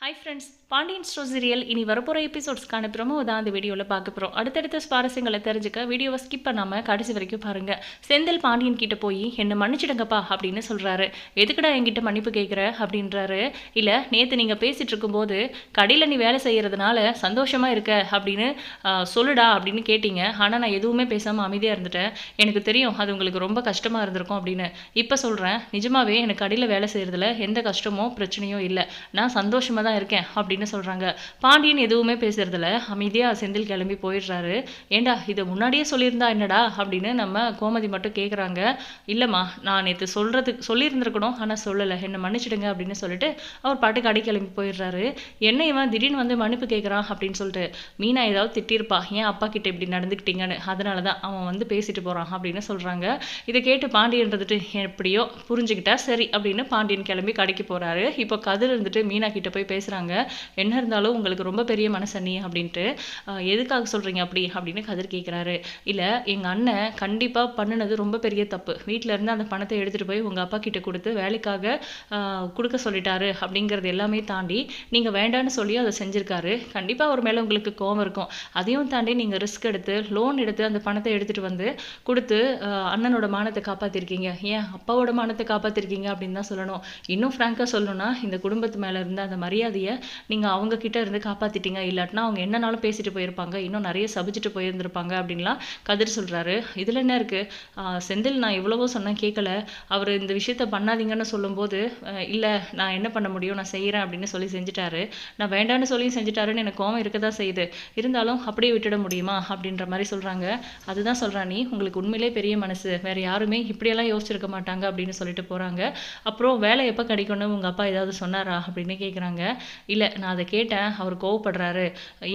Hi friends Pandian Stores serial இனி வரப்போகிற எபிசோட்ஸ்க்கான promo தான் அந்த வீடியோவில் பார்க்க போகிறோம் அடுத்தடுத்த சுவாரஸ்யங்களை தெரிஞ்சுக்க வீடியோவை ஸ்கிப் பண்ணாமல் கடைசி வரைக்கும் பாருங்கள் செந்தில் பாண்டியன் கிட்ட போய் என்னை மன்னிச்சிடுங்கப்பா அப்படின்னு சொல்கிறாரு எதுக்குடா என்கிட்ட மன்னிப்பு கேட்குற அப்படின்றாரு. இல்லை நேற்று நீங்கள் பேசிகிட்டு இருக்கும்போது கடையில் நீ வேலை செய்கிறதுனால சந்தோஷமாக இருக்க அப்படின்னு சொல்லுடா அப்படின்னு கேட்டீங்க. ஆனால் நான் எதுவுமே பேசாமல் அமைதியாக இருந்துட்டேன். எனக்கு தெரியும் அது உங்களுக்கு ரொம்ப கஷ்டமாக இருந்திருக்கும் அப்படின்னு. இப்போ சொல்கிறேன் நிஜமாவே எனக்கு கடையில் வேலை செய்கிறதுல எந்த கஷ்டமோ பிரச்சனையோ இல்லை. நான் சந்தோஷமாக தான் இருக்கேன் அப்படின்னு சொல்கிறாங்க பாண்டியன் எதுவுமே பேசுறதில்ல. அமைதியாக செந்தில் கிளம்பி போயிடுறாரு. ஏண்டா இதை முன்னாடியே சொல்லியிருந்தா என்னடா அப்படின்னு நம்ம கோமதி மட்டும் கேட்குறாங்க இல்லைம்மா நான் நேற்று சொல்கிறதுக்கு சொல்லியிருந்திருக்கணும் ஆனால் சொல்லலை. என்னை மன்னிச்சிடுங்க அப்படின்னு சொல்லிட்டு அவர் பாட்டு கடை கிளம்பி போயிடுறாரு. என்ன இவன் திடீர்னு வந்து மன்னிப்பு கேட்குறான் அப்படின்னு சொல்லிட்டு மீனா ஏதாவது திட்டிருப்பா? ஏன் அப்பா கிட்ட இப்படி நடந்துக்கிட்டீங்கன்னு? அதனால தான் அவன் வந்து பேசிட்டு போகிறான் அப்படின்னு சொல்கிறாங்க இதை கேட்டு பாண்டியன் இருந்துட்டு எப்படியோ புரிஞ்சுக்கிட்டா சரி அப்படின்னு பாண்டியன் கிளம்பி கடைக்கு போகிறாரு இப்போ கதிர் இருந்துட்டு மீனா கிட்ட போய் பேசுகிறாங்க என்ன இருந்தாலும் உங்களுக்கு ரொம்ப பெரிய மனசண்ணி அப்படின்ட்டு எதுக்காக சொல்கிறீங்க அப்படி? அப்படின்னு கதிர் கேட்குறாரு இல்லை எங்கள் அண்ணன் கண்டிப்பாக பண்ணினது ரொம்ப பெரிய தப்பு. வீட்டிலேருந்து அந்த பணத்தை எடுத்துகிட்டு போய் உங்கள் அப்பா கிட்ட கொடுத்து வேலைக்காக கொடுக்க சொல்லிட்டாரு. அப்படிங்கிறது எல்லாமே தாண்டி நீங்கள் வேண்டான்னு சொல்லி அதை செஞ்சுருக்காரு. கண்டிப்பாக அவர் மேலே உங்களுக்கு கோவம் இருக்கும். அதையும் தாண்டி நீங்கள் ரிஸ்க் எடுத்து லோன் எடுத்து அந்த பணத்தை எடுத்துகிட்டு வந்து கொடுத்து அண்ணனோட மானத்தை காப்பாற்றிருக்கீங்க ஏன் அப்பாவோட மானத்தை காப்பாற்றிருக்கீங்க அப்படின்னு தான் சொல்லணும். இன்னும் ஃப்ராங்காக சொல்லணும்னா இந்த குடும்பத்து மேலே இருந்த அந்த மரியாதை மரியாதையை நீங்கள் அவங்க கிட்ட இருந்து காப்பாற்றிட்டீங்க இல்லாட்டினா அவங்க என்னனாலும் பேசிட்டு போயிருப்பாங்க. இன்னும் நிறைய சபிச்சுட்டு போயிருந்திருப்பாங்க அப்படின்லாம் கதிர் சொல்கிறாரு இதில் என்ன இருக்குது செந்தில் நான் எவ்வளவோ சொன்னேன் கேட்கல அவர் இந்த விஷயத்த பண்ணாதீங்கன்னு சொல்லும்போது இல்லை நான் என்ன பண்ண முடியும்? நான் செய்கிறேன் அப்படின்னு சொல்லி செஞ்சுட்டாரு. நான் வேண்டான்னு சொல்லி செஞ்சுட்டாருன்னு எனக்கு கோவம் இருக்க தான் செய்யுது. இருந்தாலும் அப்படியே விட்டுட முடியுமா? அப்படின்ற மாதிரி சொல்கிறாங்க அதுதான் சொல்கிறான் நீ. உங்களுக்கு உண்மையிலே பெரிய மனசு. வேறு யாருமே இப்படியெல்லாம் யோசிச்சிருக்க மாட்டாங்க அப்படின்னு சொல்லிட்டு போகிறாங்க அப்புறம் வேலை எப்போ கிடைக்கும்னு உங்கள் அப்பா ஏதாவது சொன்னாரா அப்படின்னு கேட்குறாங்க இல்லை நான் அதை கேட்டேன் அவர் கோவப்படுறாரு.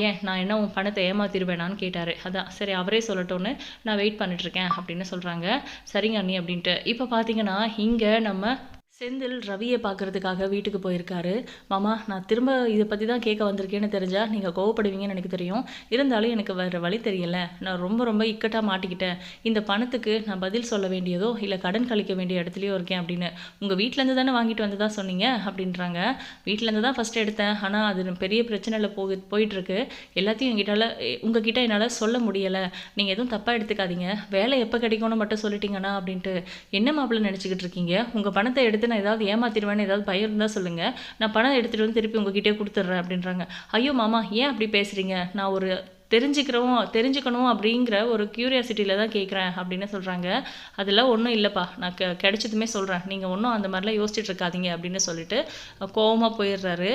ஏன் நான் என்ன உன் பணத்தை ஏமாத்திருவேனான்னு கேட்டார். அதான் சரி அவரே சொல்லட்டும்னு நான் வெயிட் பண்ணிட்டுருக்கேன் அப்படின்னு சொல்கிறாங்க சரிங்க அண்ணி அப்படின்ட்டு. இப்போ பார்த்தீங்கன்னா இங்கே நம்ம செந்தில் ரவியை பார்க்கறதுக்காக வீட்டுக்கு போயிருக்காரு. மாமா நான் திரும்ப இதை பற்றி தான் கேட்க வந்திருக்கேன்னு தெரிஞ்சால் நீங்கள் கோவப்படுவீங்கன்னு எனக்கு தெரியும். இருந்தாலும் எனக்கு வேறு வழி தெரியல. நான் ரொம்ப ரொம்ப இக்கட்டாக மாட்டிக்கிட்டேன். இந்த பணத்துக்கு நான் பதில் சொல்ல வேண்டியதோ இல்லை கடன் கழிக்க வேண்டிய இடத்துலையோ இருக்கேன் அப்படின்னு. உங்கள் வீட்டிலேருந்து தானே வாங்கிட்டு வந்து தான் சொன்னீங்க? அப்படின்றாங்க. வீட்டிலேருந்து தான் ஃபஸ்ட்டு எடுத்தேன். ஆனால் அது பெரிய பிரச்சனையில் போகு போயிட்டுருக்கு. எல்லாத்தையும் எங்கிட்டால உங்ககிட்ட என்னால் சொல்ல முடியலை. நீங்கள் எதுவும் தப்பாக எடுத்துக்காதீங்க. வேலை எப்போ கிடைக்கும்னு மட்டும் சொல்லிட்டீங்கன்னா அப்படின்ட்டு. என்ன மாப்பிள்ளை நினச்சிக்கிட்டு இருக்கீங்க? உங்கள் பணத்தை எடுத்து நான் ஏதாவது ஏமாத்திடுவேன்னு ஏதாவது பயம் இருந்தால் சொல்லுங்கள் நான் பணம் எடுத்துகிட்டு வந்து திருப்பி உங்ககிட்டே கொடுத்துட்றேன் அப்படின்றாங்க. ஐயோ மாமா ஏன் அப்படி பேசுகிறீங்க நான் ஒரு தெரிஞ்சுக்கிறோம் தெரிஞ்சுக்கணும் அப்படிங்கிற ஒரு க்யூரியாசிட்டியில் தான் கேட்குறேன் அப்படின்னு சொல்கிறாங்க அதெல்லாம் ஒன்றும் இல்லைப்பா. நான் க கிடைச்சதுமே சொல்கிறேன் நீங்கள் ஒன்றும் அந்த மாதிரிலாம் யோசிச்சுட்டு இருக்காதீங்க அப்படின்னு சொல்லிட்டு கோவமாக போயிடுறாரு.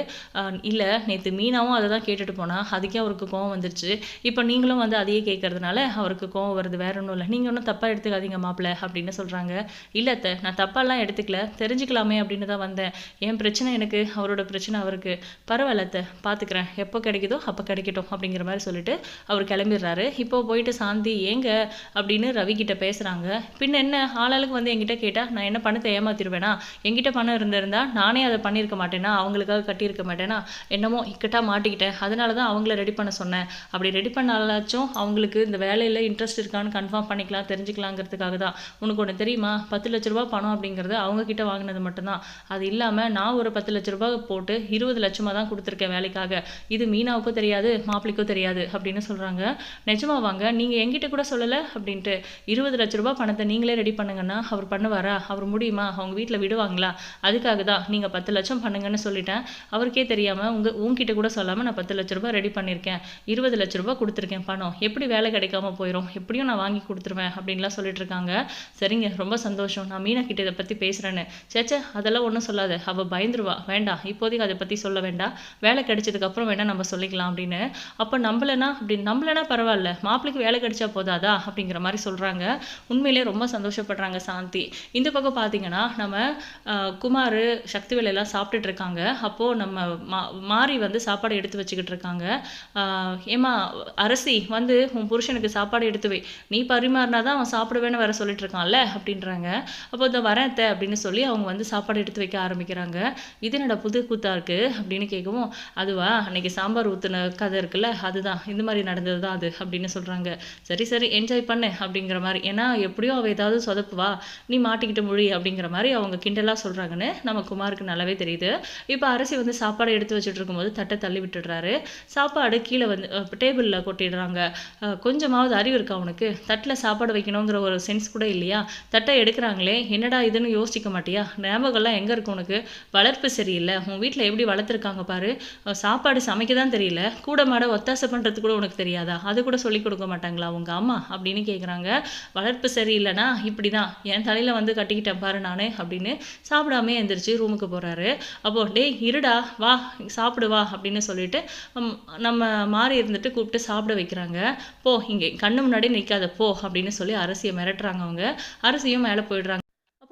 இல்லை நேற்று மீனாவும் அதை தான் கேட்டுட்டு போனால் அதுக்கே அவருக்கு கோவம் வந்துருச்சு. இப்போ நீங்களும் வந்து அதையே கேட்கறதுனால அவருக்கு கோவம் வருது. வேற ஒன்றும் இல்லை. நீங்கள் ஒன்றும் தப்பாக எடுத்துக்காதீங்க மாப்பிள்ள அப்படின்னு சொல்கிறாங்க இல்லை அத்தை நான் தப்பாலாம் எடுத்துக்கல. தெரிஞ்சுக்கலாமே அப்படின்னு தான் வந்தேன். என் பிரச்சனை எனக்கு அவரோட பிரச்சனை அவருக்கு. பரவாயில்ல அத்தை பார்த்துக்கிறேன் எப்போ கிடைக்குதோ அப்போ கிடைக்கட்டும் அப்படிங்கிற மாதிரி சொல்லிட்டு அவர் கிளம்பிடுறாரு. இப்போ போயிட்டு சாந்தி ஏங்க? அப்படின்னு ரவி கிட்ட பேசுகிறாங்க பின்ன என்ன ஆளாளுக்கு வந்து என்கிட்ட கேட்டால் நான் என்ன பணத்தை ஏமாத்திருவேனா? என்கிட்ட பணம் இருந்திருந்தா நானே அதை பண்ணியிருக்க மாட்டேனா? அவங்களுக்காக கட்டியிருக்க மாட்டேனா? என்னமோ இக்கட்டா மாட்டிக்கிட்டேன். அதனால தான் அவங்கள ரெடி பண்ண சொன்னேன். அப்படி ரெடி பண்ணாலாச்சும் அவங்களுக்கு இந்த வேலையில் இன்ட்ரெஸ்ட் இருக்கான்னு கன்ஃபார்ம் பண்ணிக்கலாம் தெரிஞ்சுக்கலாங்கிறதுக்காக தான். உனக்கு ஒன்று தெரியுமா? பத்து லட்ச ரூபா பணம் அப்படிங்கிறது அவங்க கிட்ட வாங்கினது மட்டும்தான். அது இல்லாமல் நான் ஒரு பத்து லட்ச ரூபாய் போட்டு இருபது லட்சமாக தான் கொடுத்துருக்கேன் வேலைக்காக. இது மீனாவுக்கும் தெரியாது மாப்பிளைக்கும் தெரியாது அப்படின்னு சொல்கிறாங்க நிஜமா வாங்க நீங்கள் என்கிட்ட கூட சொல்லலை அப்படின்ட்டு இருபது லட்ச ரூபா பணத்தை நீங்களே ரெடி பண்ணுங்கன்னா அவர் பண்ணுவாரா? அவர் முடியுமா? அவங்க வீட்டில் விடுவாங்களா? அதுக்காக தான் நீங்கள் பத்து லட்சம் பண்ணுங்கன்னு சொல்லிட்டேன். அவருக்கே தெரியாமல் உங்கள் உங்ககிட்ட கூட சொல்லாமல் நான் பத்து லட்ச ரூபாய் ரெடி பண்ணியிருக்கேன் இருபது லட்ச ரூபா கொடுத்துருக்கேன் பணம். எப்படி வேலை கிடைக்காம போயிடும் எப்படியும் நான் வாங்கி கொடுத்துருவேன் அப்படின்லாம் சொல்லிட்டு இருக்காங்க சரிங்க ரொம்ப சந்தோஷம். நான் மீனா கிட்ட இதை பற்றி பேசுகிறேன்னு சேச்சே அதெல்லாம் ஒன்றும் சொல்லாத. அவள் பயந்துருவா. வேண்டாம். இப்போதைக்கு அதை பற்றி சொல்ல வேண்டாம். வேலை கிடைச்சதுக்கப்புறம் வேணால் நம்ம சொல்லிக்கலாம் அப்படின்னு. அப்போ நம்பலைன்னா அப்படி நம்பலைன்னா பரவாயில்ல. மாப்பிளைக்கு வேலை கிடைச்சா போதாதா? அப்படிங்கிற மாதிரி சொல்கிறாங்க உண்மையிலே ரொம்ப சந்தோஷப்படுறாங்க சாந்தி. இந்த பக்கம் பார்த்தீங்கன்னா நம்ம குமார் சக்திவேல் எல்லாம் சாப்பிட்டுட்டு இருக்காங்க. அப்போது நம்ம மா மாறி வந்து சாப்பாடு எடுத்து வச்சுக்கிட்டு இருக்காங்க. ஏமா ஏம்மா அரசி வந்து உன் புருஷனுக்கு சாப்பாடு எடுத்து வை. நீ பரிமாறினா தான் அவன் சாப்பிடுவேன்னு வர சொல்லிட்டு இருக்கான்ல? அப்படின்றாங்க. அப்போ இந்த வரேன் அப்படின்னு சொல்லி அவங்க வந்து சாப்பாடு எடுத்து வைக்க ஆரம்பிக்கிறாங்க. இது என்னடா புது கூத்தா இருக்கு? அப்படின்னு கேட்கவும் அதுவா? அன்னைக்கு சாம்பார் ஊத்துன கதை இருக்குல்ல? அதுதான். இந்த மாதிரி மாதிரி நடந்தது தான் அது அப்படின்னு சொல்கிறாங்க சரி சரி என்ஜாய் பண்ணு அப்படிங்கிற மாதிரி. ஏன்னா எப்படியோ அவள் ஏதாவது சொதப்புவா. நீ மாட்டிக்கிட்டு மொழி அப்படிங்கிற மாதிரி அவங்க கிண்டலாக சொல்கிறாங்கன்னு நம்ம குமாருக்கு நல்லாவே தெரியுது. இப்போ அரசி வந்து சாப்பாடு எடுத்து வச்சுட்டு இருக்கும்போது தட்டை தள்ளி விட்டுடுறாரு. சாப்பாடு கீழே வந்து டேபிளில் கொட்டிடுறாங்க. கொஞ்சமாவது அறிவு இருக்கா அவனுக்கு தட்டில் சாப்பாடு வைக்கணுங்கிற ஒரு சென்ஸ் கூட இல்லையா? தட்டை எடுக்கிறாங்களே என்னடா இதுன்னு யோசிக்க மாட்டியா? ஞாபகம்லாம் எங்கே இருக்கு உனக்கு? வளர்ப்பு சரியில்லை. உன் வீட்டில் எப்படி வளர்த்துருக்காங்க பாரு. சாப்பாடு சமைக்க தான் தெரியல. கூட மாட ஒத்தாசை பண்ணுறது கூட உனக்கு தெரியாதா? அது கூட சொல்லிக் கொடுக்க மாட்டாங்களா உங்க அம்மா? அப்படின்னு கேட்குறாங்க வளர்ப்பு சரியில்லைனா இப்படி தான் என் தலையில் வந்து கட்டிக்கிட்டேன் பாரு நானே அப்படின்னு சாப்பிடாம எந்திரிச்சு ரூமுக்கு போகிறாரு அப்போ டேய் இருடா வா சாப்பிடு வா அப்படின்னு சொல்லிட்டு நம்ம மாறி இருந்துட்டு கூப்பிட்டு சாப்பிட வைக்கிறாங்க. போ இங்கே கண்ணு முன்னாடி நிற்காத போ அப்படின்னு சொல்லி அரசியை மிரட்டுறாங்க அவங்க. அரசியும் மேலே போயிடுறாங்க.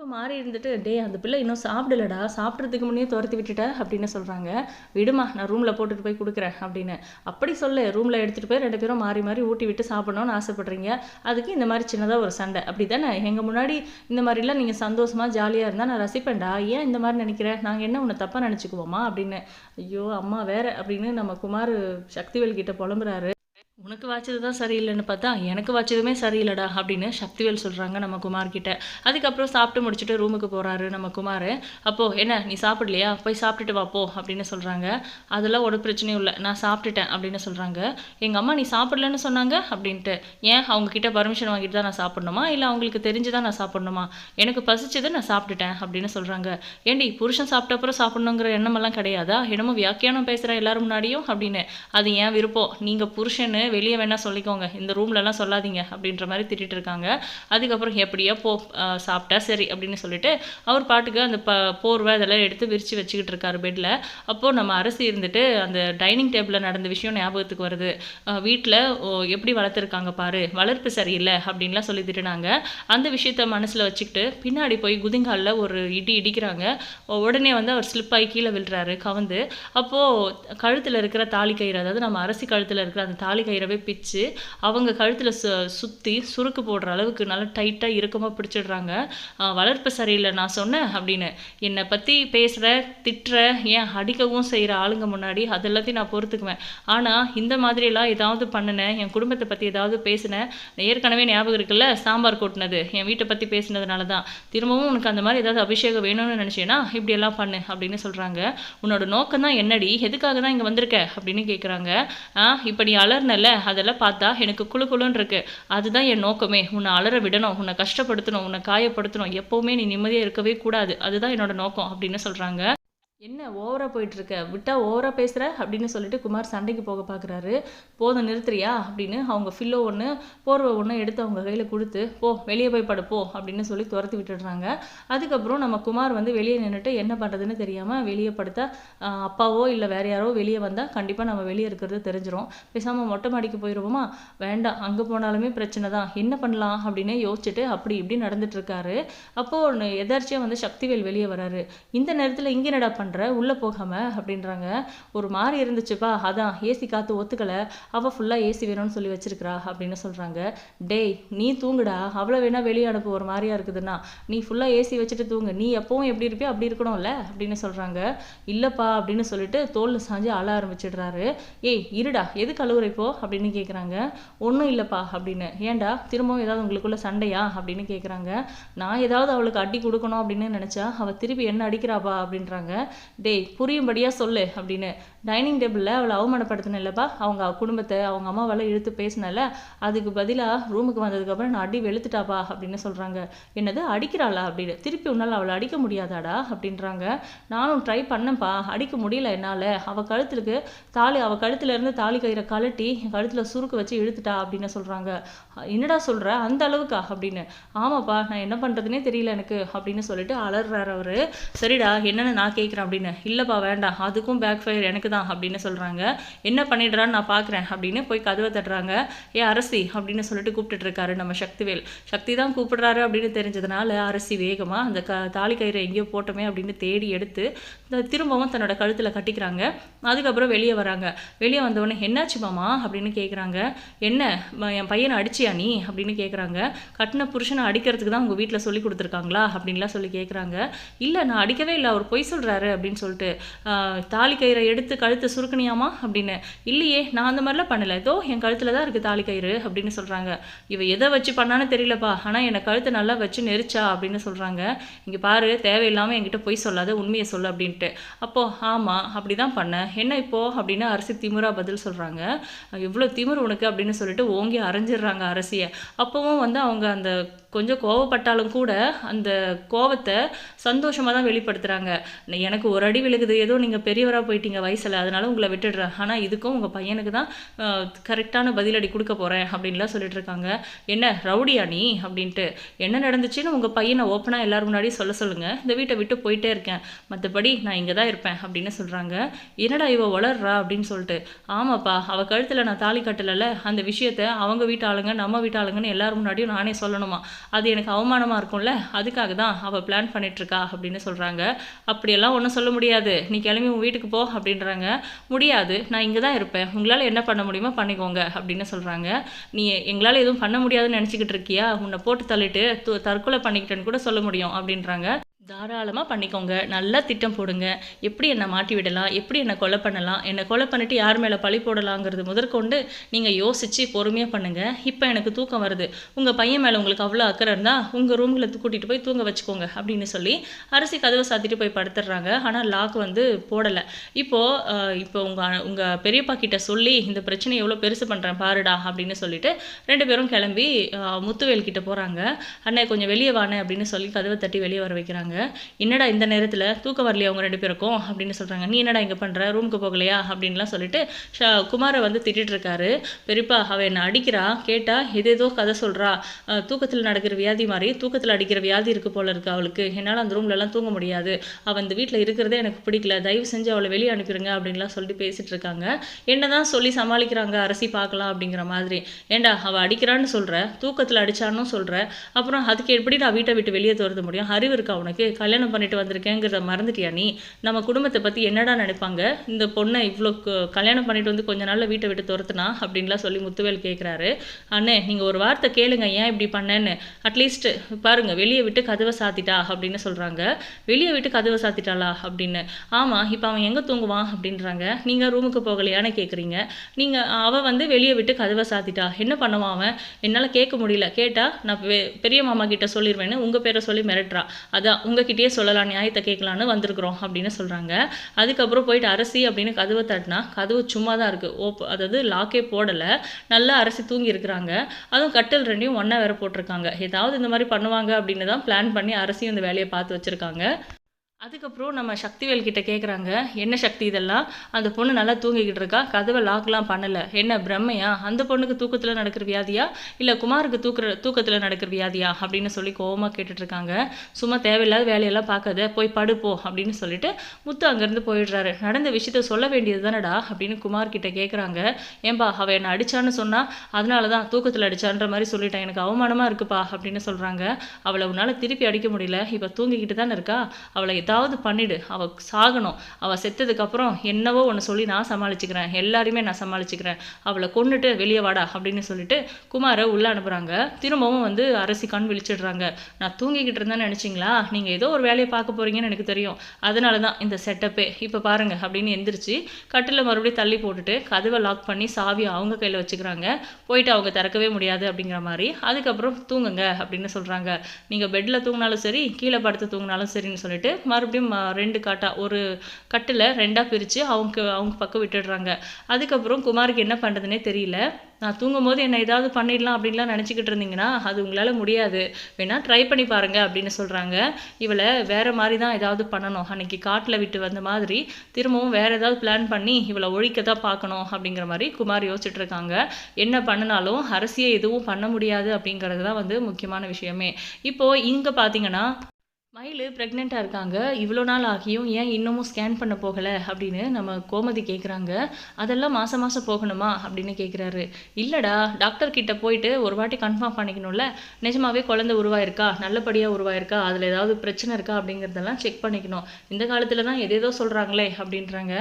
இப்போ மாறி இருந்துட்டு டே அந்த பிள்ளை இன்னும் சாப்பிடலடா சாப்பிட்றதுக்கு முன்னே துரத்தி விட்டுட்ட அப்படின்னு சொல்கிறாங்க விடுமா நான் ரூமில் போட்டுட்டு போய் கொடுக்குறேன் அப்படின்னு. அப்படி சொல்லு ரூமில் எடுத்துகிட்டு போய் ரெண்டு பேரும் மாறி மாறி ஊட்டி விட்டு சாப்பிடணும்னு ஆசைப்பட்றீங்க. அதுக்கு இந்த மாதிரி சின்னதாக ஒரு சண்டை. அப்படி தானே எங்கள் முன்னாடி இந்த மாதிரிலாம் நீங்கள் சந்தோஷமாக ஜாலியாக இருந்தால் நான் ரசிப்பேன்டா. ஏன் இந்த மாதிரி நினைக்கிறேன் நாங்கள் என்ன உன்னை தப்பாக நினச்சிக்குவோமா? அப்படின்னு. ஐயோ அம்மா வேற அப்படின்னு நம்ம குமார் சக்திவேல் கிட்ட புலம்புறாரு. உனக்கு வாய்ச்சது தான் சரியில்லைன்னு பார்த்தா எனக்கு வாய்ச்சதுமே சரியில்லைடா அப்படின்னு சக்திவேல் சொல்கிறாங்க நம்ம குமார்கிட்ட. அதுக்கப்புறம் சாப்பிட்டு முடிச்சுட்டு ரூமுக்கு போகிறாரு நம்ம குமார். அப்போது என்ன நீ சாப்பிடலையா? போய் சாப்பிட்டுட்டு வாப்போ அப்படின்னு சொல்கிறாங்க அதெல்லாம் ஒரு பிரச்சனையும் இல்லை. நான் சாப்பிட்டுட்டேன் அப்படின்னு சொல்கிறாங்க எங்கள் அம்மா நீ சாப்பிடலன்னு சொன்னாங்க? அப்படின்ட்டு. ஏன்? அவங்கக்கிட்ட பர்மிஷன் வாங்கிட்டு தான் நான் சாப்பிட்ணுமா? இல்லை அவங்களுக்கு தெரிஞ்சு தான் நான் சாப்பிட்ணுமா? எனக்கு பசிச்சது நான் சாப்பிட்டுட்டேன் அப்படின்னு சொல்கிறாங்க ஏண்டி புருஷன் சாப்பிட்ட அப்புறம் சாப்பிட்ணுங்கிற எண்ணமெல்லாம் கிடையாதா? என்னமோ வியாக்கியானம் பேசுகிற எல்லாரும் முன்னாடியும் அப்படின்னு. அது ஏன் விருப்பம்? நீங்கள் புருஷன்னு வெளியே வேணால் சொல்லிக்கோங்க. இந்த ரூம்லலாம் சொல்லாதீங்க அப்படின்ற மாதிரி திட்டிகிட்டு இருக்காங்க. அதுக்கப்புறம் எப்படியோ போ சாப்பிட்டா சரி அப்படின்னு சொல்லிட்டு அவர் பாட்டுக்கு அந்த ப போர்வை அதெல்லாம் எடுத்து விரித்து வச்சுக்கிட்டு இருக்காரு பெட்டில் அப்போது நம்ம அரசு இருந்துட்டு அந்த டைனிங் டேபிளில் நடந்த விஷயம் ஞாபகத்துக்கு வருது. வீட்டில் எப்படி வளர்த்துருக்காங்க பாரு? வளர்ப்பு சரியில்லை அப்படின்லாம் சொல்லி திட்டுனாங்க. அந்த விஷயத்த மனசில் வச்சுக்கிட்டு பின்னாடி போய் குதிங்காலில் ஒரு இடி இடிக்கிறாங்க. உடனே வந்து அவர் ஸ்லிப் ஆகி கீழே விழுறாரு கவுந்து. அப்போது கழுத்தில் இருக்கிற தாலி கயிறு அதாவது நம்ம அரசி கழுத்தில் இருக்கிற அந்த தாலி கயிறவே பிச்சு அவங்க கழுத்தில் சு சுற்றி சுருக்கு போடுற அளவுக்கு நல்லா டைட்டாக இறுக்கமாக பிடிச்சிடுறாங்க. வளர்ப்பு சரியில்லை நான் சொன்னேன் அப்படின்னு. என்னை பற்றி பேசுகிற திட்டுற ஏன் அடிக்கவும் செய்கிற ஆளுங்க முன்னாடி அது எல்லாத்தையும் நான் பொறுத்துக்குவேன். ஆனால் இந்த மாதிரிலாம் ஏதாவது பண்ணினேன் என் குடும்பத்தை பற்றி ஏதாவது பேசினேன். ஏற்கனவே ஞாபகம் இருக்குல்ல சாம்பார் கொட்டினது. என் வீட்டை பற்றி பேசினதுனால தான். திரும்பவும் உனக்கு அந்த மாதிரி ஏதாவது அபிஷேகம் வேணும்னு நினச்சேன்னா இப்படியெல்லாம் பண்ணு அப்படின்னு சொல்கிறாங்க உன்னோட நோக்கம் தான் என்னடி? எதுக்காக தான் இங்கே வந்திருக்க? அப்படின்னு கேட்குறாங்க இப்படி இப்போ நீ அலர்னல அதெல்லாம் பார்த்தா எனக்கு குளு குளுன்னு இருக்கு. அதுதான் என் நோக்கமே. உன்னை அலற விடணும் உன்னை கஷ்டப்படுத்தணும் உன்னை காயப்படுத்தணும். எப்போவுமே நீ நிம்மதியாக இருக்கவே கூடாது. அதுதான் என்னோட நோக்கம் அப்படின்னு சொல்கிறாங்க என்ன ஓவராக போயிட்டுருக்க? விட்டால் விட்டா ஓவராக பேசுகிற அப்படின்னு சொல்லிட்டு குமார் சண்டைக்கு போக பார்க்குறாரு போதும் நிறுத்துறியா? அப்படின்னு அவங்க ஃபில்லோ ஒன்று போர்வை ஒன்று எடுத்து அவங்க கையில் கொடுத்து போ வெளியே போய் படுப்போ அப்படின்னு சொல்லி துரத்தி விட்டுடுறாங்க. அதுக்கப்புறம் நம்ம குமார் வந்து வெளியே நின்றுட்டு என்ன பண்ணுறதுன்னு தெரியாமல் வெளியே படுத்தா அப்பாவோ இல்லை வேற யாரோ வெளியே வந்தால் கண்டிப்பாக நம்ம வெளியே இருக்கிறது தெரிஞ்சிடும் பேசாமல் மொட்டை மாடிக்கு போயிடுவோமா வேண்டாம் அங்கே போனாலுமே பிரச்சனை தான். என்ன பண்ணலாம்? அப்படின்னு யோசிச்சுட்டு அப்படி இப்படி நடந்துட்டுருக்காரு அப்போது எதார்ச்சியாக வந்து சக்திவேல் வெளியே வராரு. இந்த நேரத்தில் இங்கே என்னடா பண்ணுற உள்ளே போகாமல் அப்படின்றாங்க. ஒரு மாதிரி இருந்துச்சுப்பா அதான் ஏசி காற்று ஒத்துக்கலை அவள் ஃபுல்லாக ஏசி வேணும்னு சொல்லி வச்சிருக்கிறா அப்படின்னு சொல்கிறாங்க டேய் நீ தூங்குடா அவ்வளோ வேணால் வெளியே அனுப்பு ஒரு மாதிரியா இருக்குதுன்னா. நீ ஃபுல்லாக ஏசி வச்சுட்டு தூங்கு நீ எப்பவும் எப்படி இருப்பியோ அப்படி இருக்கணும்ல அப்படின்னு சொல்கிறாங்க இல்லைப்பா அப்படின்னு சொல்லிட்டு தோலில் சாஞ்சு அழ ஆரம்பிச்சிடுறாரு. ஏய் இருடா எதுக்கு அழுகுற இப்போ? அப்படின்னு கேட்குறாங்க ஒன்றும் இல்லைப்பா அப்படின்னு. ஏன்டா திரும்பவும் ஏதாவது உங்களுக்குள்ள சண்டையா? அப்படின்னு கேட்குறாங்க நான் ஏதாவது அவளுக்கு அடி கொடுக்கணும் அப்படின்னு நினச்சா அவள் திருப்பி என்ன அடிக்கிறாப்பா? அப்படின்றாங்க. டேய் புரியும்படியா சொல்லு அப்படின்னு. டைனிங் டேபிளில் அவளை அவமானப்படுத்தினல்லப்பா அவங்க குடும்பத்தை அவங்க அம்மாவால் இழுத்து பேசினல அதுக்கு பதிலாக ரூமுக்கு வந்ததுக்கப்புறம் நான் அடி வெளுத்துட்டாப்பா அப்படின்னு சொல்கிறாங்க என்னது அடிக்கிறாளா அப்படின்னு. திருப்பி உன்னால் அவளை அடிக்க முடியாதாடா அப்படின்றாங்க. நானும் ட்ரை பண்ணேன்ப்பா. அடிக்க முடியல என்னால். அவள் கழுத்துக்கு தாலி அவள் கழுத்துல இருந்து தாலி கயிறை கழட்டி கழுத்தில் சுருக்கு வச்சு இழுத்துட்டா அப்படின்னு சொல்கிறாங்க என்னடா சொல்கிற அந்த அளவுக்கா அப்படின்னு. ஆமாப்பா நான் என்ன பண்ணுறதுனே தெரியல எனக்கு அப்படின்னு சொல்லிட்டு அலறாரு அவர். சரிடா என்னென்னு நான் கேட்குறேன் அப்படின்னு இல்லைப்பா வேண்டாம் அதுக்கும் பேக் ஃபயர் எனக்கு தான் அப்படின்னு சொல்கிறாங்க என்ன பண்ணிடுறான்னு நான் பார்க்குறேன் அப்படின்னு போய் கதவை தட்டுறாங்க. ஏ அரசி அப்படின்னு சொல்லிட்டு கூப்பிட்டுட்டு இருக்காரு நம்ம சக்திவேல். சக்தி தான் கூப்பிடுறாரு அப்படின்னு தெரிஞ்சதுனால அரசி வேகமாக அந்த க தாலி கயிறை எங்கேயோ போட்டோமே அப்படின்னு தேடி எடுத்து இந்த திரும்பவும் தன்னோட கழுத்தில் கட்டிக்கிறாங்க. அதுக்கப்புறம் வெளியே வராங்க. வெளியே வந்தவொடனே என்னாச்சு மாமா? அப்படின்னு கேட்குறாங்க என்ன என் பையனை அடிச்சியா நீ? அப்படின்னு கேட்குறாங்க கட்டின புருஷனை அடிக்கிறதுக்கு தான் உங்கள் வீட்டில் சொல்லி கொடுத்துருக்காங்களா? அப்படின்லாம் சொல்லி கேட்குறாங்க இல்லை நான் அடிக்கவே இல்லை அவர் பொய் சொல்கிறாரு அப்படின்னு சொல்லிட்டு தாலி கயிறை எடுத்து கழுத்தை சுருக்கணியாமா? அப்படின்னு. இல்லையே நான் அந்த மாதிரிலாம் பண்ணலை. ஏதோ என் கழுத்தில் தான் இருக்குது தாலி கயிறு அப்படின்னு சொல்கிறாங்க இவ எதை வச்சு பண்ணான்னு தெரியலப்பா. ஆனால் என்னை கழுத்தை நல்லா வச்சு நெரிச்சா அப்படின்னு சொல்கிறாங்க இங்கே பாரு தேவையில்லாமல் என்கிட்ட பொய் சொல்லாத உண்மையை சொல்லு அப்படின்ட்டு. அப்போது ஆமாம் அப்படி தான் பண்ணேன் என்ன இப்போ? அப்படின்னு அரசி திமிரா பதில் சொல்கிறாங்க இவ்வளோ திமிரு உனக்கு அப்படின்னு சொல்லிட்டு ஓங்கி அரைஞ்சிடுறாங்க அரசியை. அப்போவும் வந்து அவங்க அந்த கொஞ்சம் கோவப்பட்டாலும் கூட அந்த கோவத்தை சந்தோஷமாக தான் வெளிப்படுத்துகிறாங்க எனக்கு ஒரு அடி விழுகுது. ஏதோ நீங்கள் பெரியவராக போயிட்டீங்க வயசில் அதனால உங்களை விட்டுடுறேன். ஆனால் இதுக்கும் உங்கள் பையனுக்கு தான் கரெக்டான பதிலடி கொடுக்க போகிறேன் அப்படின்லாம் சொல்லிட்டு இருக்காங்க. என்ன ரவுடியா நீ? அப்படின்ட்டு. என்ன நடந்துச்சுன்னு உங்கள் பையனை ஓப்பனாக எல்லோரும் முன்னாடி சொல்ல சொல்லுங்கள் இந்த வீட்டை விட்டு போயிட்டே இருக்கேன். மற்றபடி நான் இங்கே தான் இருப்பேன் அப்படின்னு சொல்கிறாங்க என்னடா இவ வளர்றா அப்படின்னு சொல்லிட்டு. ஆமாப்பா அவள் கழுத்தில் நான் தாலி கட்டலைல. அந்த விஷயத்த அவங்க வீட்டு ஆளுங்க நம்ம வீட்டு ஆளுங்கன்னு எல்லாரும் முன்னாடியும் நானே சொல்லணுமா? அது எனக்கு அவமானமாக இருக்கும்ல. அதுக்காக தான் அவள் பிளான் பண்ணிகிட்ருக்கா அப்படின்னு சொல்கிறாங்க அப்படியெல்லாம் ஒன்றும் சொல்ல முடியாது. நீ கிளம்பி உன் வீட்டுக்கு போ அப்படின்றாங்க. முடியாது. நான் இங்கே தான் இருப்பேன். உங்களால் என்ன பண்ண முடியுமோ பண்ணிக்கோங்க அப்படின்னு சொல்கிறாங்க நீ எங்களால் எதுவும் பண்ண முடியாதுன்னு நினச்சிக்கிட்டு இருக்கியா? உன்னை போட்டு தள்ளிட்டு தற்கொலை பண்ணிக்கிட்டேன்னு கூட சொல்ல முடியும் அப்படின்றாங்க. தாராளமாக பண்ணிக்கோங்க. நல்லா திட்டம் போடுங்க. எப்படி என்னை மாட்டி விடலாம்? எப்படி என்னை கொலை பண்ணலாம்? என்னை கொலை பண்ணிட்டு யார் மேலே பழி போடலாங்கிறது முதற்கொண்டு நீங்கள் யோசித்து பொறுமையாக பண்ணுங்கள் இப்போ எனக்கு தூக்கம் வருது. உங்கள் பையன் மேலே உங்களுக்கு அவ்வளோ அக்கறை இருந்தால் உங்கள் ரூமில் கூட்டிகிட்டு போய் தூங்க வச்சுக்கோங்க அப்படின்னு சொல்லி அரிசி கதவை சாத்திட்டு போய் படுத்துடுறாங்க ஆனால் லாக் வந்து போடலை. இப்போது இப்போ உங்கள் உங்கள் பெரியப்பா கிட்ட சொல்லி இந்த பிரச்சனையை எவ்வளோ பெருசு பண்ணுறேன் பாருடா அப்படின்னு சொல்லிட்டு ரெண்டு பேரும் கிளம்பி முத்துவேல் கிட்ட போகிறாங்க அண்ணே கொஞ்சம் வெளியே வானே அப்படின்னு சொல்லி கதவை தட்டி வெளியே வர வைக்கிறாங்க. என்னடா இந்த நேரத்தில் தூக்கம் வரலையா அவங்க ரெண்டு பேருக்கும்? அப்படின்னு சொல்கிறாங்க நீ என்னடா இங்கே பண்ணுற ரூமுக்கு போகலையா? அப்படின்லாம் சொல்லிட்டு ஷா குமாரை வந்து திட்டிட்டு இருக்காரு பெரியப்பா அவள் என்னை அடிக்கிறா? கேட்டால் எதேதோ கதை சொல்கிறா தூக்கத்தில் நடக்கிற வியாதி மாதிரி தூக்கத்தில் அடிக்கிற வியாதி இருக்கு போல இருக்கு அவளுக்கு. என்னால் அந்த ரூம்லலாம் தூங்க முடியாது. அவள் இந்த வீட்டில் இருக்கிறதே எனக்கு பிடிக்கல. தயவு செஞ்சு அவளை வெளியே அனுப்பிடுங்க அப்படின்லாம் சொல்லிட்டு பேசிகிட்டு இருக்காங்க என்ன தான் சொல்லி சமாளிக்கிறாங்க அரசி பார்க்கலாம் அப்படிங்கிற மாதிரி. ஏண்டா அவள் அடிக்கிறான்னு சொல்கிற தூக்கத்தில் அடித்தான்னு சொல்கிற அப்புறம் அதுக்கு எப்படி நான் வீட்டை விட்டு வெளியே துரத்த முடியும்? அறிவு இருக்கா உனக்கு? கல்யாணம் பண்ணிட்டு வந்திருக்கேங்கிறத மறந்துட்டியா நீ? நம்ம குடும்பத்தை பற்றி என்னடா நினைப்பாங்க? இந்த பொண்ணை இவ்வளோ கல்யாணம் பண்ணிட்டு வந்து கொஞ்ச நாளில் வீட்டை விட்டு துரத்துனா? அப்படின்லாம் சொல்லி முத்துவேல் கேட்குறாரு அண்ணே நீங்கள் ஒரு வார்த்தை கேளுங்க. ஏன் இப்படி பண்ணேன்னு? அட்லீஸ்ட் பாருங்க வெளியே விட்டு கதவை சாத்திட்டா? அப்படின்னு சொல்கிறாங்க வெளியே விட்டு கதவை சாத்திட்டாளா? அப்படின்னு. ஆமாம் இப்போ அவன் எங்கே தூங்குவான்? அப்படின்றாங்க. நீங்கள் ரூமுக்கு போகலையான்னு கேட்குறீங்க நீங்கள் அவன் வந்து வெளியே விட்டு கதவை சாத்திட்டா? என்ன பண்ணுவான் அவன்? என்னால் கேட்க முடியல. கேட்டால் நான் பெ- பெரிய மாமா கிட்ட சொல்லிடுவேன்னு உங்கள் பேரை சொல்லி மிரட்டுறா. அதான் உங்ககிட்டயே சொல்லலாம் நியாயத்தை கேட்கலான்னு வந்திருக்கிறோம் அப்படின்னு சொல்கிறாங்க அதுக்கப்புறம் போயிட்டு அரசி அப்படின்னு கதவை தட்டினா கதவு சும்மா தான் இருக்குது ஓப் அதாவது லாக்கே போடலை. நல்லா அரசி தூங்கி இருக்கிறாங்க. அதுவும் கட்டில் ரெண்டையும் ஒன்றா வேற போட்டிருக்காங்க. ஏதாவது இந்த மாதிரி பண்ணுவாங்க அப்படின்னு தான் பிளான் பண்ணி அரசியும் இந்த வேலையை பார்த்து வச்சுருக்காங்க. அதுக்கப்புறம் நம்ம சக்திவேல் கிட்ட கேட்குறாங்க என்ன சக்தி இதெல்லாம்? அந்த பொண்ணு நல்லா தூங்கிக்கிட்டு இருக்கா? கதவை லாக்லாம் பண்ணலை. என்ன பிரம்மையா? அந்த பொண்ணுக்கு தூக்கத்தில் நடக்கிற வியாதியா? இல்லை குமாருக்கு தூக்குற தூக்கத்தில் நடக்கிற வியாதியா? அப்படின்னு சொல்லி கோவமாக கேட்டுட்டு இருக்காங்க. சும்மா தேவையில்லாத வேலையெல்லாம் பார்க்காத. போய் படுப்போ அப்படின்னு சொல்லிட்டு முத்து அங்கேருந்து போயிடுறாரு. நடந்த விஷயத்த சொல்ல வேண்டியது தானடா அப்படின்னு குமார் கிட்ட கேட்குறாங்க ஏன்பா அவள் என்னை அடிச்சான்னு சொன்னால் அதனால தான் தூக்கத்தில் அடிச்சான்ற மாதிரி சொல்லிட்டேன். எனக்கு அவமானமாக இருக்குப்பா அப்படின்னு சொல்கிறாங்க அவளை உன்னால் திருப்பி அடிக்க முடியல. இப்போ தூங்கிக்கிட்டு தானே இருக்கா? அவளை ஏதாவது பண்ணிடு. அவள் சாகணும். அவள் செத்ததுக்கப்புறம் என்னவோ ஒன்று சொல்லி நான் சமாளிச்சுக்கிறேன். எல்லாரையுமே நான் சமாளிச்சுக்கிறேன். அவளை கொன்னுட்டு வெளியே வாடா அப்படின்னு சொல்லிட்டு குமாரை உள்ளே அனுப்புகிறாங்க திரும்பவும் வந்து அரசி கண் விழிச்சிடுறாங்க. நான் தூங்கிக்கிட்டு இருந்தேன்னு நினச்சிங்களா? நீங்கள் ஏதோ ஒரு வேலையை பார்க்க போகிறீங்கன்னு எனக்கு தெரியும். அதனால தான் இந்த செட்டப்பே. இப்போ பாருங்கள் அப்படின்னு எந்திரிச்சு கட்டில் மறுபடியும் தள்ளி போட்டுட்டு கதவை லாக் பண்ணி சாவியை அவங்க கையில் வச்சுக்கிறாங்க. போயிட்டு அவங்க திறக்கவே முடியாது அப்படிங்கிற மாதிரி. அதுக்கப்புறம் தூங்குங்க அப்படின்னு சொல்கிறாங்க நீங்கள் பெட்டில் தூங்கினாலும் சரி கீழே படுத்து தூங்கினாலும் சரின்னு சொல்லிட்டு மறுபடியும் ரெண்டு காட்டா ஒரு கட்டில் ரெண்டாக பிரித்து அவங்க அவங்க பக்கம் விட்டுடுறாங்க. அதுக்கப்புறம் குமாருக்கு என்ன பண்ணுறதுனே தெரியல. நான் தூங்கும் போது என்ன ஏதாவது பண்ணிடலாம் அப்படின்லாம் நினச்சிக்கிட்டு இருந்தீங்கன்னா அது உங்களால் முடியாது. வேணால் ட்ரை பண்ணி பாருங்க அப்படின்னு சொல்கிறாங்க இவளை வேறு மாதிரி தான் ஏதாவது பண்ணணும். அன்னைக்கு காட்டில் விட்டு வந்த மாதிரி திரும்பவும் வேற ஏதாவது பிளான் பண்ணி இவளை ஒழிக்க தான் பார்க்கணும் அப்படிங்கிற மாதிரி குமார் யோசிச்சுட்டு இருக்காங்க. என்ன பண்ணினாலும் அரசியை எதுவும் பண்ண முடியாது அப்படிங்கிறது தான் வந்து முக்கியமான விஷயமே. இப்போது இங்கே பார்த்தீங்கன்னா மயில் ப்ரெக்னெண்ட்டாக இருக்காங்க. இவ்வளோ நாள் ஆகியும் ஏன் இன்னமும் ஸ்கேன் பண்ண போகலை அப்படின்னு நம்ம கோமதி கேட்குறாங்க அதெல்லாம் மாதம் மாதம் போகணுமா அப்படின்னு கேட்குறாரு இல்லைடா டாக்டர் கிட்ட போயிட்டு ஒரு வாட்டி கன்ஃபார்ம் பண்ணிக்கணும்ல? நிஜமாவே குழந்தை உருவாயிருக்கா? நல்லபடியாக உருவாயிருக்கா? அதில் ஏதாவது பிரச்சனை இருக்கா அப்படிங்கிறதெல்லாம் செக் பண்ணிக்கணும். இந்த காலத்தில் தான் எதேதோ சொல்கிறாங்களே அப்படின்றாங்க.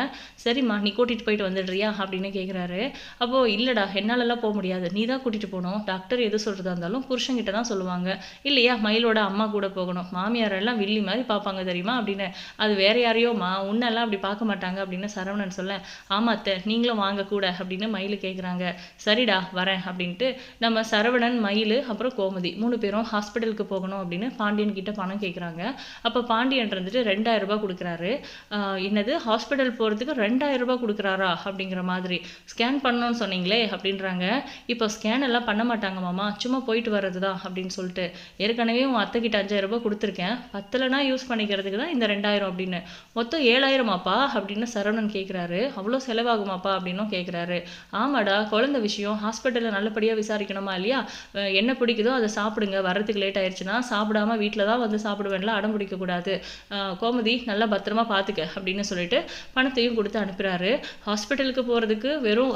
சரிம்மா நீ கூட்டிகிட்டு போயிட்டு வந்துடுறியா அப்படின்னு கேட்குறாரு அப்போது இல்லைடா என்னாலெல்லாம் போக முடியாது. நீ தான் கூட்டிகிட்டு போகணும். டாக்டர் எது சொல்கிறதா இருந்தாலும் புருஷங்கிட்ட தான் சொல்லுவாங்க. இல்லையா மயிலோட அம்மா கூட போகணும். மாமியார் உன்னெல்லாம் வில்லி மாதிரி பார்ப்பாங்க தெரியுமா? அப்படின்னு. அது வேற யாரையோமா உன்னெல்லாம் அப்படி பார்க்க மாட்டாங்க அப்படின்னு சரவணன் சொல்ல ஆமா அத்தை நீங்களும் வாங்க கூட அப்படின்னு மயில் கேட்குறாங்க சரிடா வரேன் அப்படின்ட்டு நம்ம சரவணன் மயில் அப்புறம் கோமதி மூணு பேரும் ஹாஸ்பிட்டலுக்கு போகணும் அப்படின்னு பாண்டியன் கிட்ட பணம் கேட்குறாங்க அப்போ பாண்டியன் இருந்துட்டு ரெண்டாயிரம் ரூபாய் கொடுக்குறாரு. என்னது? ஹாஸ்பிட்டல் போகிறதுக்கு ரெண்டாயிரம் ரூபாய் கொடுக்குறாரா? அப்படிங்கிற மாதிரி. ஸ்கேன் பண்ணணும்னு சொன்னீங்களே அப்படின்றாங்க. இப்போ ஸ்கேன் எல்லாம் பண்ண மாட்டாங்க மாமா. சும்மா போயிட்டு வர்றது தான் அப்படின்னு சொல்லிட்டு. ஏற்கனவே உன் அத்தை கிட்ட அஞ்சாயிரம் ரூபாய் கொடுத்துருக்கேன். பத்தலைனா யூஸ் பண்ணிக்கிறதுக்கு தான் இந்த ரெண்டாயிரம் அப்படின்னு. மொத்தம் ஏழாயிரமாப்பா அப்படின்னு சரவணன் கேட்குறாரு அவ்வளோ செலவாகுமாப்பா அப்படின்னும் கேட்குறாரு ஆமாடா குழந்தை விஷயம். ஹாஸ்பிட்டலில் நல்லபடியாக விசாரிக்கணுமா இல்லையா? என்ன பிடிக்குதோ அதை சாப்பிடுங்க. வரதுக்கு லேட் ஆயிடுச்சுன்னா சாப்பிடாம வீட்டில் தான் வந்து சாப்பிடுவேன்ல அடம் பிடிக்கக்கூடாது கோமதி நல்லா பத்திரமா பார்த்துக்க அப்படின்னு சொல்லிட்டு பணத்தையும் கொடுத்து அனுப்புகிறாரு ஹாஸ்பிட்டலுக்கு போகிறதுக்கு வெறும்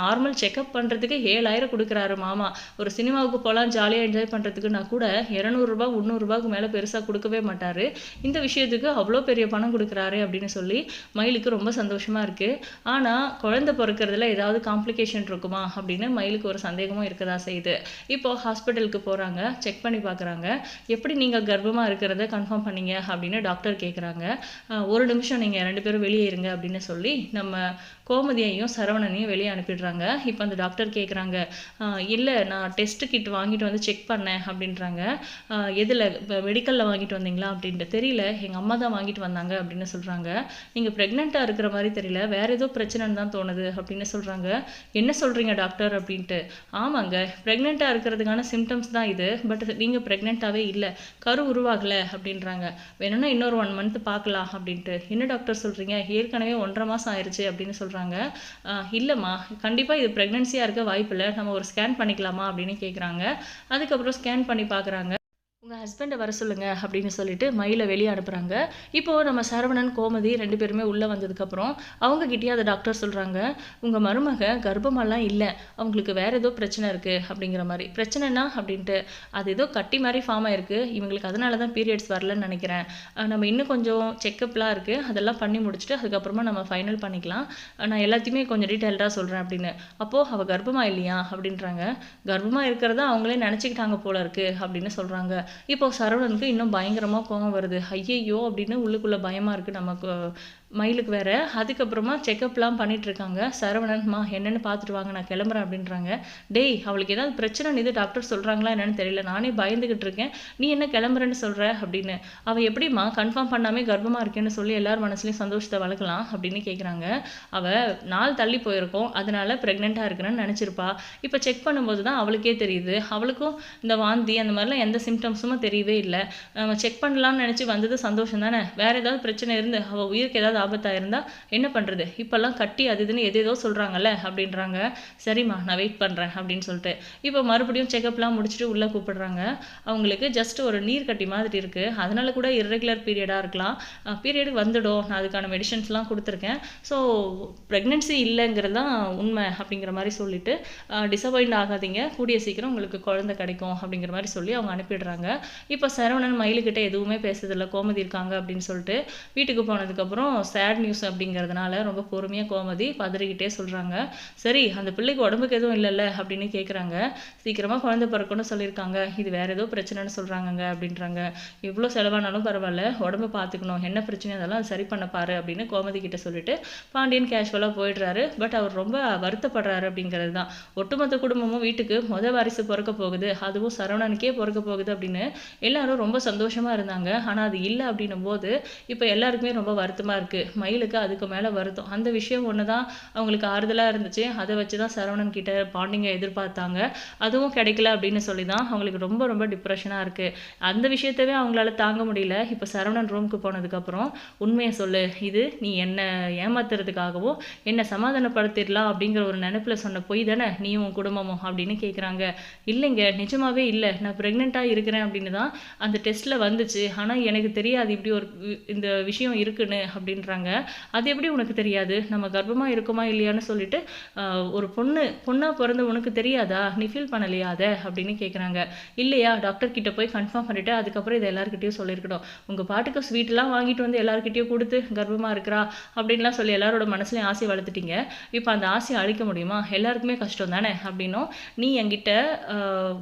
நார்மல் செக்கப் பண்ணுறதுக்கு ஏழாயிரம் கொடுக்குறாரு மாமா. ஒரு சினிமாவுக்கு போகலாம் ஜாலியாக என்ஜாய் பண்ணுறதுக்குன்னா கூட இரநூறுபா முந்நூறுரூபாக்கு மேலே பெருசாக கொடுக்க கொடுக்கவே மாட்டார். இந்த விஷயத்துக்கு அவ்வளோ பெரிய பணம் கொடுக்குறாரு அப்படின்னு சொல்லி மயிலுக்கு ரொம்ப சந்தோஷமாக இருக்குது ஆனால் குழந்தை பிறக்கிறதுல ஏதாவது காம்ப்ளிகேஷன் இருக்குமா அப்படின்னு மயிலுக்கு ஒரு சந்தேகமும் இருக்கதா செய்யுது. இப்போ ஹாஸ்பிட்டலுக்கு போகிறாங்க செக் பண்ணி பார்க்குறாங்க எப்படி நீங்கள் கர்ப்பமாக இருக்கிறத கன்ஃபார்ம் பண்ணீங்க அப்படின்னு டாக்டர் கேட்குறாங்க ஒரு நிமிஷம் நீங்கள் ரெண்டு பேரும் வெளியே இருங்க அப்படின்னு சொல்லி நம்ம கோமதியையும் சரவணனையும் வெளியே அனுப்பிடுறாங்க. இப்போ அந்த டாக்டர் கேட்குறாங்க இல்லை நான் டெஸ்ட் கிட் வாங்கிட்டு வந்து செக் பண்ணேன் அப்படின்றாங்க. எதில்? மெடிக்கலில் வாங்கிட்டு வந்தீங்களா? அப்படின்ட்டு. தெரியல எங்கள் அம்மா தான் வாங்கிட்டு வந்தாங்க அப்படின்னு சொல்கிறாங்க நீங்கள் ப்ரெக்னெண்ட்டாக இருக்கிற மாதிரி தெரியல வேறு ஏதோ பிரச்சனைன்னு தான் தோணுது அப்படின்னு சொல்கிறாங்க என்ன சொல்கிறீங்க டாக்டர் அப்படின்ட்டு. ஆமாங்க ப்ரெக்னெண்ட்டாக இருக்கிறதுக்கான சிம்டம்ஸ் தான் இது பட் நீங்கள் ப்ரெக்னெண்ட்டாகவே இல்லை கரு உருவாகலை அப்படின்றாங்க. வேணும்னா இன்னொரு ஒன் மந்த் பார்க்கலாம் அப்படின்ட்டு. என்ன டாக்டர் சொல்கிறீங்க ஏற்கனவே ஒன்றரை மாதம் ஆயிடுச்சு அப்படின்னு சொல்கிறாங்க இல்லைம்மா கண்டிப்பாக இது ப்ரெக்னென்சியாக இருக்க வாய்ப்பு இல்லை நம்ம ஒரு ஸ்கேன் பண்ணிக்கலாமா அப்படின்னு கேட்குறாங்க அதுக்கப்புறம் ஸ்கேன் பண்ணி பார்க்குறாங்க உங்கள் ஹஸ்பண்டை வர சொல்லுங்க அப்படின்னு சொல்லிட்டு மயிலை வெளியே அனுப்புகிறாங்க இப்போது நம்ம சரவணன் கோமதி ரெண்டு பேருமே உள்ளே வந்ததுக்கப்புறம் அவங்க கிட்டேயே அதை டாக்டர் சொல்கிறாங்க உங்கள் மருமக கர்ப்பமெல்லாம் இல்லை. அவங்களுக்கு வேறு ஏதோ பிரச்சனை இருக்குது அப்படிங்கிற மாதிரி. பிரச்சனைனா அப்படின்ட்டு அது ஏதோ கட்டி மாதிரி ஃபார்ம் ஆயிருக்கு. இவங்களுக்கு அதனால தான் பீரியட்ஸ் வரலன்னு நினைக்கிறேன். நம்ம இன்னும் கொஞ்சம் செக்கப்லாம் இருக்குது அதெல்லாம் பண்ணி முடிச்சுட்டு அதுக்கப்புறமா நம்ம ஃபைனல் பண்ணிக்கலாம். நான் எல்லாத்தையுமே கொஞ்சம் டீட்டெயில்டாக சொல்கிறேன் அப்படின்னு. அப்போது அவள் கர்ப்பமாக இல்லையா? அப்படின்றாங்க. கர்ப்பமாக இருக்கிறதா அவங்களே நினச்சிக்கிட்டாங்க போல இருக்கு. அப்படின்னு சொல்கிறாங்க இப்போ சரவணனுக்கு இன்னும் பயங்கரமாக கோவம் வருது. ஐயையோ அப்படின்னு உள்ளுக்குள்ளே பயமாக இருக்குது நமக்கு. மயிலுக்கு வேறு. அதுக்கப்புறமா செக்கப்லாம் பண்ணிகிட்ருக்காங்க சரவணன்மா என்னன்னு பார்த்துட்டு வாங்க நான் கிளம்புறேன் அப்படின்றாங்க. டேய் அவளுக்கு ஏதாவது பிரச்சனை இது டாக்டர் சொல்கிறாங்களா என்னென்னு தெரியல. நானே பயந்துக்கிட்டு இருக்கேன். நீ என்ன கிளம்புறேன்னு சொல்கிற அப்படின்னு. அவள் எப்படிம்மா கன்ஃபார்ம் பண்ணாமே கர்ப்பமாக இருக்கேன்னு சொல்லி எல்லார் மனசுலையும் சந்தோஷத்தை வளர்க்கலாம் அப்படின்னு கேட்குறாங்க அவள் நாள் தள்ளி போயிருக்கோம். அதனால் ப்ரெக்னெண்ட்டாக இருக்கிறேன்னு நினச்சிருப்பா. இப்போ செக் பண்ணும்போது தான் அவளுக்கே தெரியுது. அவளுக்கும் இந்த வாந்தி அந்த மாதிரிலாம் எந்த சிம்டம்ஸும் தெரியவே இல்லை. நம்ம செக் பண்ணலாம்னு நினச்சி வந்தது சந்தோஷம் தானே. வேறு ஏதாவது பிரச்சனை இருந்து அவள் உயிருக்கு ஏதாவது ஆபத்தாக இருந்தால் என்ன பண்ணுறது இப்போல்லாம் கட்டி அது இதுன்னு எதேதோ சொல்கிறாங்கல்ல அப்படின்றாங்க. சரிம்மா நான் வெயிட் பண்ணுறேன் அப்படின்னு சொல்லிட்டு. இப்போ மறுபடியும் செக்கப்லாம் முடிச்சுட்டு உள்ளே கூப்பிடுறாங்க. அவங்களுக்கு ஜஸ்ட் ஒரு நீர் கட்டி மாதிரி இருக்குது அதனால கூட இர்ரெகுலர் பீரியடாக இருக்கலாம். பீரியடு வந்துடும். நான் அதுக்கான மெடிசன்ஸ்லாம் கொடுத்துருக்கேன். ஸோ ப்ரெக்னென்சி இல்லைங்கிறது தான் உண்மை அப்படிங்கிற மாதிரி சொல்லிட்டு டிசப்பாயிண்ட் ஆகாதீங்க. கூடிய சீக்கிரம் உங்களுக்கு குழந்தை கிடைக்கும் அப்படிங்கிற மாதிரி சொல்லி அவங்க அனுப்பிடுறாங்க. இப்போ சரவணன் மயிலுக்கிட்ட எதுவுமே பேசுறதில்ல. கோமதி இருக்காங்க அப்படின்னு சொல்லிட்டு வீட்டுக்கு போனதுக்கப்புறம் சேட் நியூஸ் அப்படிங்கிறதுனால ரொம்ப பொறுமையாக கோமதி பதறிக்கிட்டே சொல்கிறாங்க சரி அந்த பிள்ளைக்கு உடம்புக்கு எதுவும் இல்லைல்ல அப்படின்னு கேட்குறாங்க சீக்கிரமாக குழந்தை பிறக்கணும்னு சொல்லியிருக்காங்க. இது வேறு ஏதோ பிரச்சனைன்னு சொல்கிறாங்கங்க அப்படின்றாங்க. இவ்வளோ செலவானாலும் பரவாயில்ல உடம்ப பார்த்துக்கணும். என்ன பிரச்சனை அதெல்லாம் சரி பண்ண பாரு அப்படின்னு கோமதி கிட்ட சொல்லிட்டு பாண்டியன் கேஷுவலாக போயிடுறாரு. பட் அவர் ரொம்ப வருத்தப்படுறாரு அப்படிங்கிறது தான். ஒட்டுமொத்த குடும்பமும் வீட்டுக்கு முத வாரிசு பிறக்க போகுது. அதுவும் சரவணனுக்கே பிறக்க போகுது அப்படின்னு எல்லாரும் ரொம்ப சந்தோஷமாக இருந்தாங்க. ஆனால் அது இல்லை அப்படின்னும் போது இப்போ எல்லாருக்குமே ரொம்ப வருத்தமாக இருக்குது இருக்கு. மயிலுக்கு அதுக்கு மேலே வருத்தம். அந்த விஷயம் ஒன்று தான் அவங்களுக்கு ஆறுதலாக இருந்துச்சு. அதை வச்சு தான் சரவணன் கிட்ட பாண்டிங்கை எதிர்பார்த்தாங்க. அதுவும் கிடைக்கல அப்படின்னு சொல்லி தான் அவங்களுக்கு ரொம்ப ரொம்ப டிப்ரெஷனாக இருக்கு. அந்த விஷயத்தவே அவங்களால தாங்க முடியல. இப்போ சரவணன் ரூமுக்கு போனதுக்கப்புறம் உண்மையை சொல்லு. இது நீ என்னை ஏமாத்துறதுக்காகவும் என்னை சமாதானப்படுத்திடலாம் அப்படிங்கிற ஒரு நினைப்பில் சொன்ன பொய் தானே? நீயும் உன் குடும்பமும் அப்படின்னு கேட்குறாங்க இல்லைங்க நிஜமாவே இல்லை. நான் ப்ரெக்னெண்ட்டாக இருக்கிறேன் அப்படின்னு தான் அந்த டெஸ்ட்டில் வந்துச்சு. ஆனால் எனக்கு தெரியாது இப்படி ஒரு வி- இந்த விஷயம் இருக்குன்னு அப்படின்றாங்க அது எப்படி உனக்கு தெரியாது? நம்ம கர்ப்பமாக இருக்கோமா இல்லையான்னு சொல்லிட்டு ஒரு பொண்ணு பொண்ணாக பிறந்த உனக்கு தெரியாதா? நீ ஃபீல் பண்ணலையா அதை? அப்படின்னு கேட்குறாங்க இல்லையா டாக்டர் கிட்ட போய் கன்ஃபார்ம் பண்ணிவிட்டு அதுக்கப்புறம் இதை எல்லாருக்கிட்டையும் சொல்லியிருக்கணும். உங்கள் பாட்டுக்கு ஸ்வீட்லாம் வாங்கிட்டு வந்து எல்லாருக்கிட்டையும் கொடுத்து கர்ப்பமாக இருக்கிறா? அப்படின்லாம் சொல்லி எல்லாரோட மனசுலையும் ஆசை வளர்த்துட்டீங்க. இப்போ அந்த ஆசையை அழிக்க முடியுமா? எல்லாருக்குமே கஷ்டம் தானே? அப்படின்னும். நீ என்கிட்ட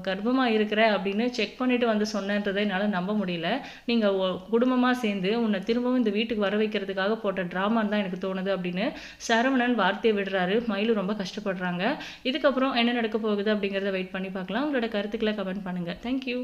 கர்ப்பமாக இருக்கிற அப்படின்னு செக் பண்ணிட்டு வந்து சொன்னன்றதை என்னால் நம்ப முடியல. நீங்கள் குடும்பமாக சேர்ந்து உன்னை திரும்பவும் இந்த வீட்டுக்கு வர வைக்கிறதுக்காக போட்ட ட்ராமான்னு தான் எனக்கு தோணுது அப்படின்னு சரவணன் வார்த்தையை விடுறாரு. மயிலும் ரொம்ப கஷ்டப்படுறாங்க. இதுக்கப்புறம் என்ன நடக்க போகுது அப்படிங்கிறத வெயிட் பண்ணி பார்க்கலாம். உங்களோட கருத்துக்களை கமெண்ட் பண்ணுங்கள் தேங்க்யூ